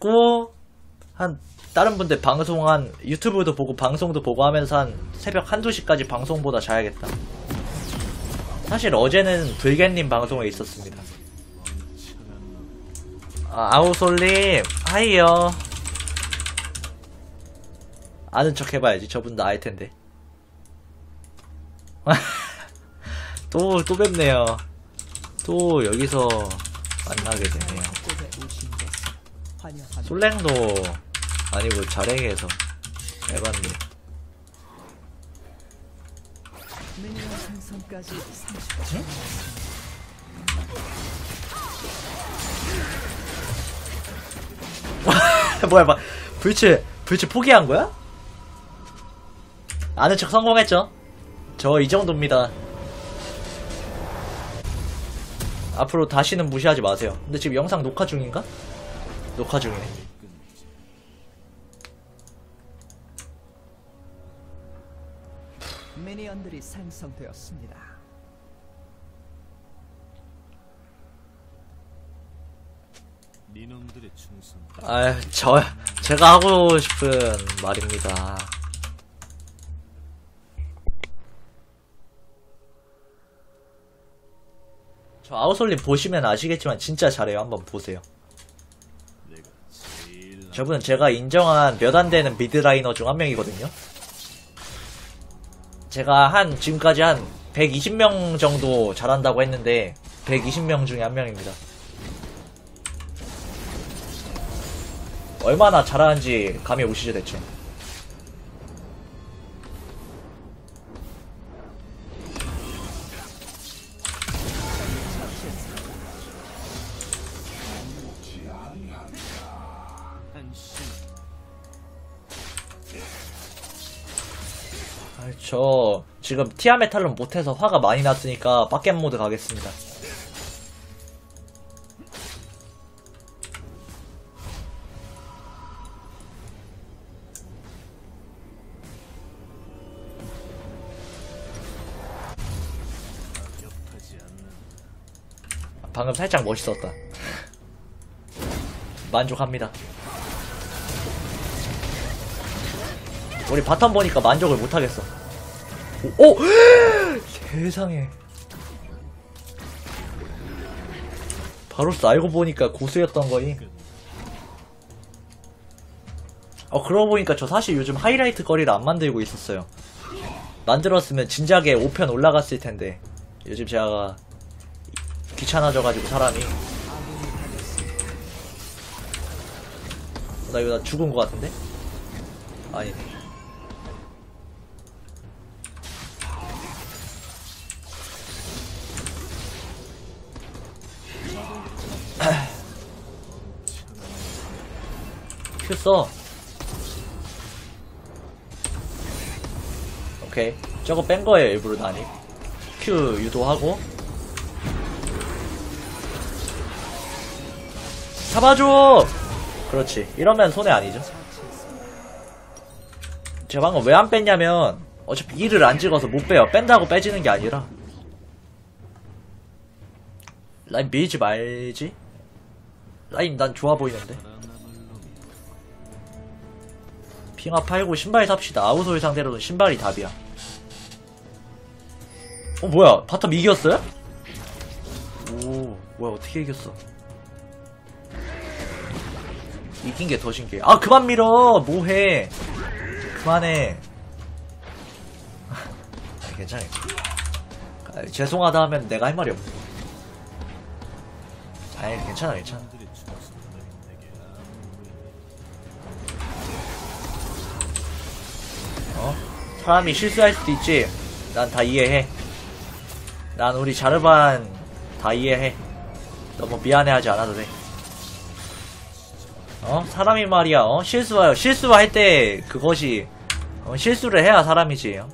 씻고 한 다른 분들 방송 한 유튜브도 보고 방송도 보고 하면서 한 새벽 한두 시까지 방송보다 자야겠다. 사실 어제는 불개님 방송에 있었습니다. 아, 아우솔님, 하이요. 아는 척 해봐야지. 저분도 알 텐데. 또, 또 뵙네요. 또 여기서 만나게 되네요. 곳에 오신 것을 환영합니다. 솔랭도 아니고 자랭에서 해봤네. 생성까지 30초. 뭐야, 뭐, 불치, 불치 포기한 거야? 아는 척 성공했죠? 저 이 정도입니다. 앞으로 다시는 무시하지 마세요. 근데 지금 영상 녹화 중인가? 녹화 중이네. 미니언들이 생성되었습니다. 니놈들의 충성 아, 저, 제가 하고 싶은 말입니다. 저 아우솔님 보시면 아시겠지만 진짜 잘해요. 한번 보세요. 저분은 제가 인정한 몇 안 되는 미드라이너 중 한 명이거든요. 제가 한 지금까지 한 120명 정도 잘한다고 했는데 120명 중에 한 명입니다. 얼마나 잘하는지 감이 오시죠 대충. 아, 저 지금 티아메탈론 못해서 화가 많이 났으니까 빡겜 모드 가겠습니다. 방금 살짝 멋있었다. 만족합니다. 우리 바텀 보니까 만족을 못하겠어. 오! 오! 세상에. 바로스 알고 보니까 고수였던 거니. 어, 그러고 보니까 저 사실 요즘 하이라이트 거리를 안 만들고 있었어요. 만들었으면 진작에 5편 올라갔을 텐데. 요즘 제가 귀찮아져가지고 사람이 나 이거 나 죽은 거 같은데? 아니 써. 오케이 저거 뺀 거예요 일부러 나니 큐 유도하고 잡아줘! 그렇지. 이러면 손해 아니죠. 제가 방금 왜 안 뺐냐면, 어차피 일을 안 찍어서 못 빼요. 뺀다고 빼지는 게 아니라. 라인 밀지 말지? 라인 난 좋아 보이는데. 핑화 팔고 신발 삽시다. 아우솔 상대로는 신발이 답이야. 어, 뭐야. 바텀 이겼어요? 오, 뭐야. 어떻게 이겼어? 이긴 게 더 신기해. 아, 그만 밀어! 뭐해! 그만해. 아니, 괜찮아. 아, 죄송하다 하면 내가 할 말이 없어. 아니, 괜찮아, 괜찮아. 사람이 실수할 수도 있지. 난 다 이해해. 난 우리 자르반 다 이해해. 너무 미안해하지 않아도 돼. 어? 사람이 말이야. 어? 실수해요. 실수할 때 그것이 어, 실수를 해야 사람이지. 어?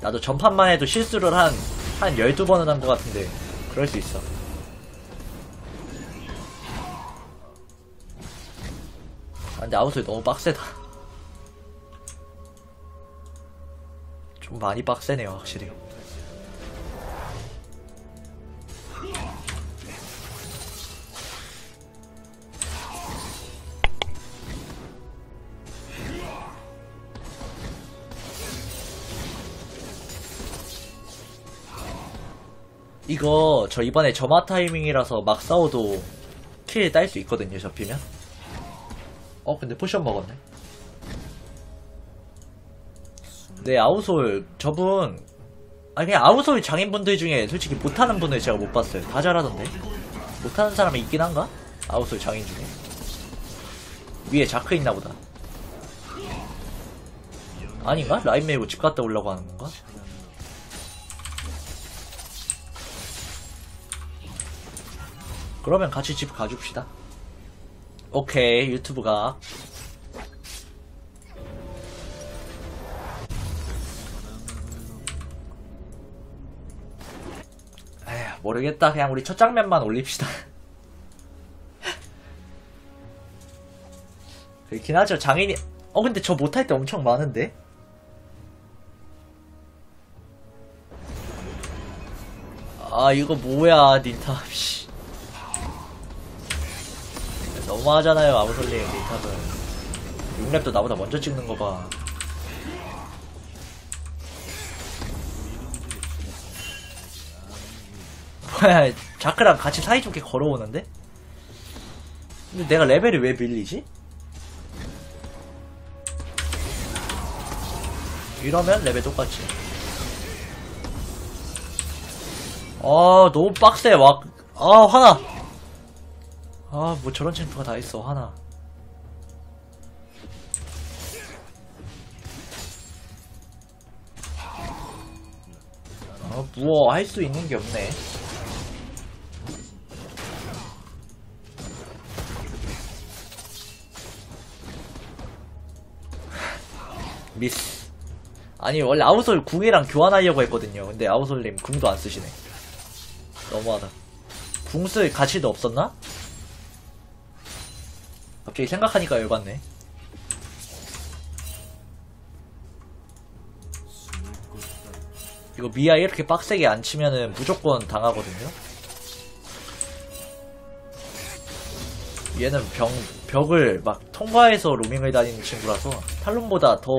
나도 전판만 해도 실수를 한, 한 12번은 한 것 같은데, 그럴 수 있어. 근데 아웃솔 너무 빡세다. 좀 많이 빡세네요, 확실히. 이거 저 이번에 점화 타이밍이라서 막 싸워도 킬 딸 수 있거든요, 접히면. 어 근데 포션 먹었네 네 아우솔 저분 아니 그냥 아우솔 장인분들 중에 솔직히 못하는 분을 제가 못 봤어요 다 잘하던데 못하는 사람이 있긴 한가? 아우솔 장인 중에 위에 자크 있나 보다 아닌가? 라인 메이고 집 갔다 오려고 하는 건가? 그러면 같이 집 가줍시다. 오케이, 유튜브가. 에휴, 모르겠다. 그냥 우리 첫 장면만 올립시다. 그렇긴 하죠. 장인이, 어, 근데 저 못할 때 엄청 많은데? 아, 이거 뭐야, 닌탑, 씨. 너무하잖아요 아무솔님 닌탑은 6렙도 나보다 먼저 찍는 거 봐. 뭐야 자크랑 같이 사이좋게 걸어오는데? 근데 내가 레벨이 왜 밀리지? 이러면 레벨 똑같지 아 너무 빡세 와. 아 화나 아, 뭐 저런 챔프가 다 있어, 하나. 아, 무어 할 수 있는 게 없네. 미스. 아니, 원래 아우솔 궁이랑 교환하려고 했거든요. 근데 아우솔님 궁도 안 쓰시네. 너무하다. 궁 쓸 가치도 없었나? 갑자기 생각하니까 열받네. 이거 미아 이렇게 빡세게 안 치면은 무조건 당하거든요. 얘는 병, 벽을 막 통과해서 로밍을 다니는 친구라서 탈론보다 더,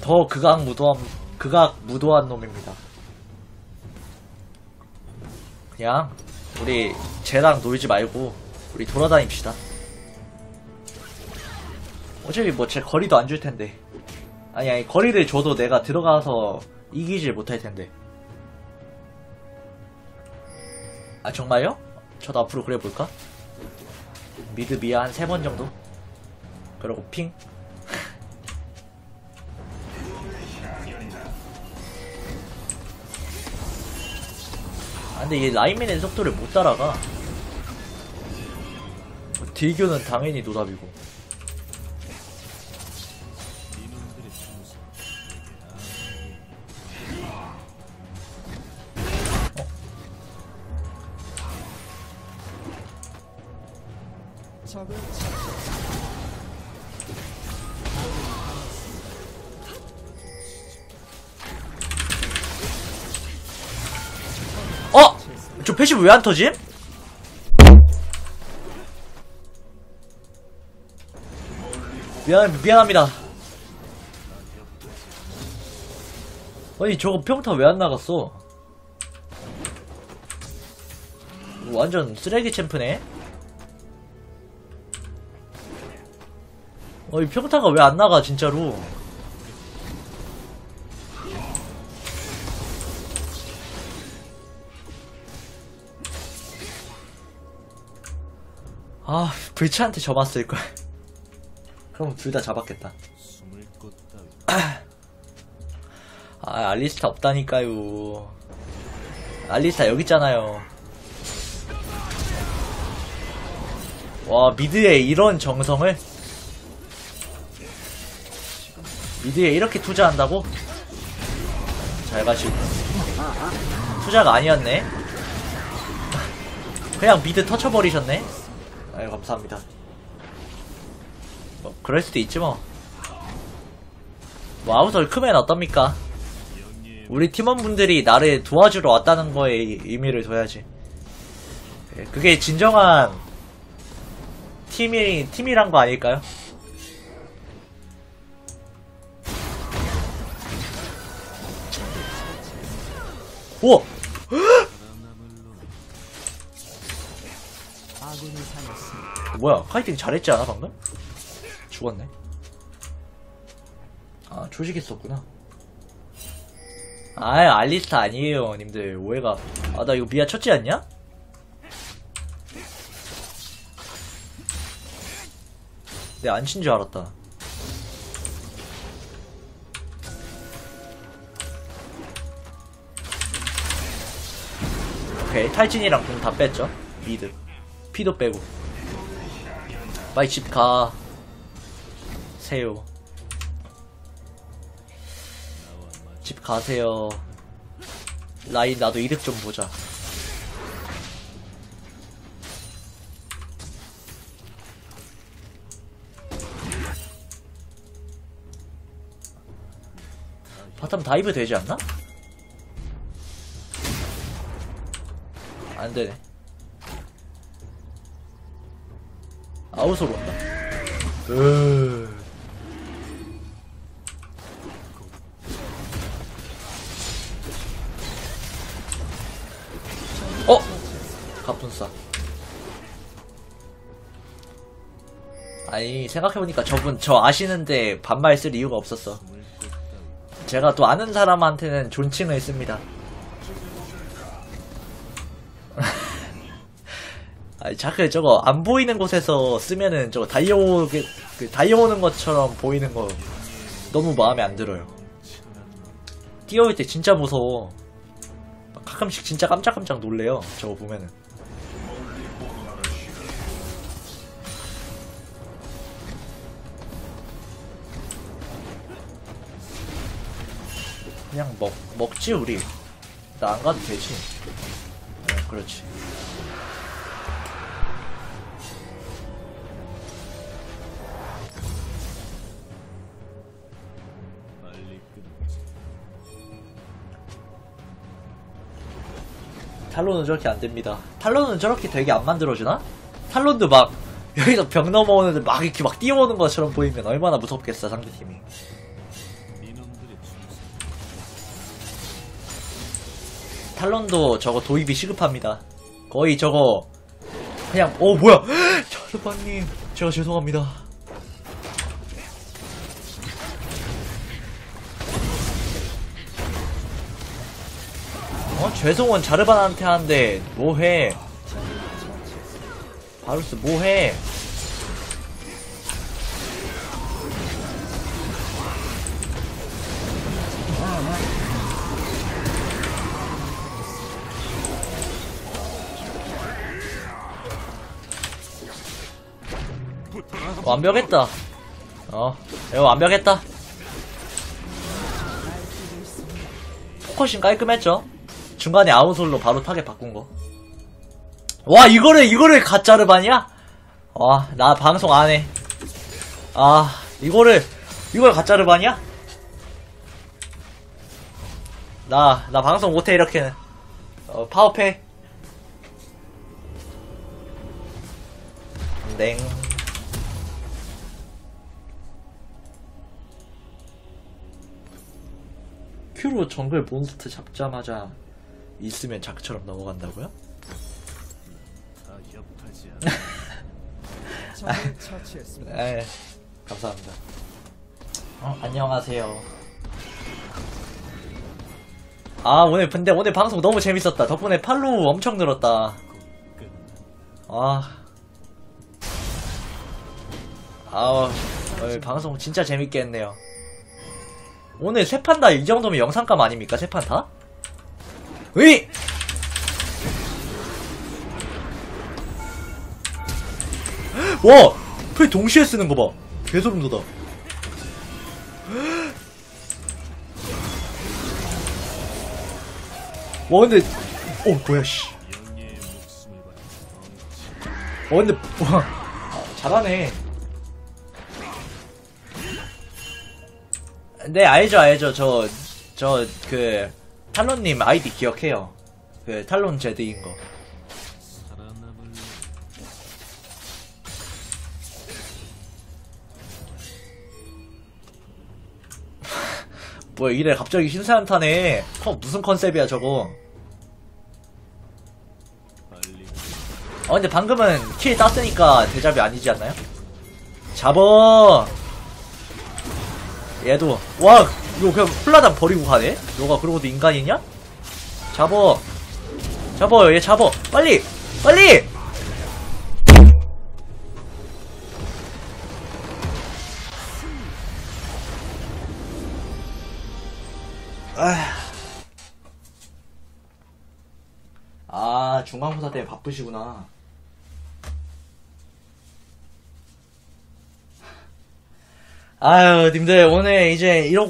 더 극악 무도한, 극악 무도한 놈입니다. 그냥, 우리 쟤랑 놀지 말고, 우리 돌아다닙시다. 어차피 뭐 제 거리도 안 줄 텐데. 아니 아니 거리를 줘도 내가 들어가서 이기질 못할 텐데. 아 정말요? 저도 앞으로 그래 볼까? 미드 미아 한 세 번 정도? 그리고 핑? 아 근데 얘 라인맨의 속도를 못 따라가. 딜교는 당연히 노답이고. 어! 저 패시브 왜 안 터짐? 미안, 미안합니다. 아니, 저거 평타 왜 안 나갔어? 완전 쓰레기 챔프네? 어, 이 평타가 왜 안 나가, 진짜로. 아, 불치한테 접었을 걸. 그럼 둘 다 잡았겠다. 아, 알리스타 없다니까요. 알리스타 여기 있잖아요. 와, 미드에 이런 정성을? 미드에 이렇게 투자한다고? 잘 가시고. 투자가 아니었네. 그냥 미드 터쳐버리셨네. 아유, 감사합니다. 뭐, 그럴 수도 있지 뭐. 뭐, 아우솔 크면 어떻습니까? 우리 팀원분들이 나를 도와주러 왔다는 거에 이- 의미를 둬야지. 예, 그게 진정한 팀이, 팀이란 거 아닐까요? 당했습니다. 뭐야 카이팅 잘했지 않아 방금? 죽었네 아 조식했었구나 아 알리스타 아니에요 님들 오해가 아 나 이거 미아 쳤지 않냐? 내안친 줄 알았다 오케이 탈진이랑 공 다 뺐죠 미드 피도 빼고 빨리 집 가. 세요. 집 가세요. 라인 나도 이득 좀 보자. 바텀 다이브 되지 않나? 안 되네. 아웃으로 온다. 으. 어? 갑분싸. 아니, 생각해보니까 저분 저 아시는데 반말 쓸 이유가 없었어. 제가 또 아는 사람한테는 존칭을 했습니다. 아니, 자꾸 저거 안 보이는 곳에서 쓰면은 저거 달려오, 그, 달려오는 것처럼 보이는 거 너무 마음에 안 들어요. 뛰어올 때 진짜 무서워. 가끔씩 진짜 깜짝깜짝 놀래요. 저거 보면은. 그냥 먹, 먹지, 우리. 나 안 가도 되지. 네, 그렇지. 탈론은 저렇게 안 됩니다. 탈론은 저렇게 되게 안 만들어주나? 탈론도 막, 여기서 벽 넘어오는데 막 이렇게 막 뛰어오는 것처럼 보이면 얼마나 무섭겠어, 상대팀이. 탈론도 저거 도입이 시급합니다. 거의 저거, 그냥, 어, 뭐야! 자르바님, 제가 죄송합니다. 어? 죄송은 자르반한테 하는데, 뭐해. 바루스, 뭐해. 완벽했다. 어, 이거 완벽했다. 포커싱 깔끔했죠? 중간에 아웃솔로 바로 타겟 바꾼 거. 와, 이거를, 이거를 가짜르반이야? 와, 나 방송 안 해. 아, 이거를, 이걸 가짜르반이야? 나, 나 방송 못해, 이렇게는. 어, 파업해. 땡. 큐로 정글 몬스터 잡자마자 있으면 자크처럼 넘어간다고요? 않아 적을 처치했습니다. 네, 감사합니다. 어, 안녕하세요. 아, 오늘, 근데 오늘 방송 너무 재밌었다. 덕분에 팔로우 엄청 늘었다. 아. 아우, 오늘 방송 진짜 재밌게 했네요. 오늘 세판 다 이 정도면 영상감 아닙니까? 세판 다? 으이! 와! 그 동시에 쓰는 거 봐. 개소름 돋아. 와, 근데, 어, 뭐야, 씨. 어, 근데, 와, 아, 잘하네. 네, 알죠, 알죠. 저, 저, 그, 탈론님 아이디 기억해요. 그 탈론 제드인 거. 뭐야 이래 갑자기 신세한 타네 컵 어, 무슨 컨셉이야 저거 어 근데 방금은 킬 땄으니까 대잡이 아니지 않나요? 잡어 얘도 와 이거 그냥 플라단 버리고 가네? 너가 그러고도 인간이냐? 잡어. 잡어 얘 잡어. 빨리! 빨리! 아 중간고사 때문에 바쁘시구나 아유 님들 오늘 이제 이러고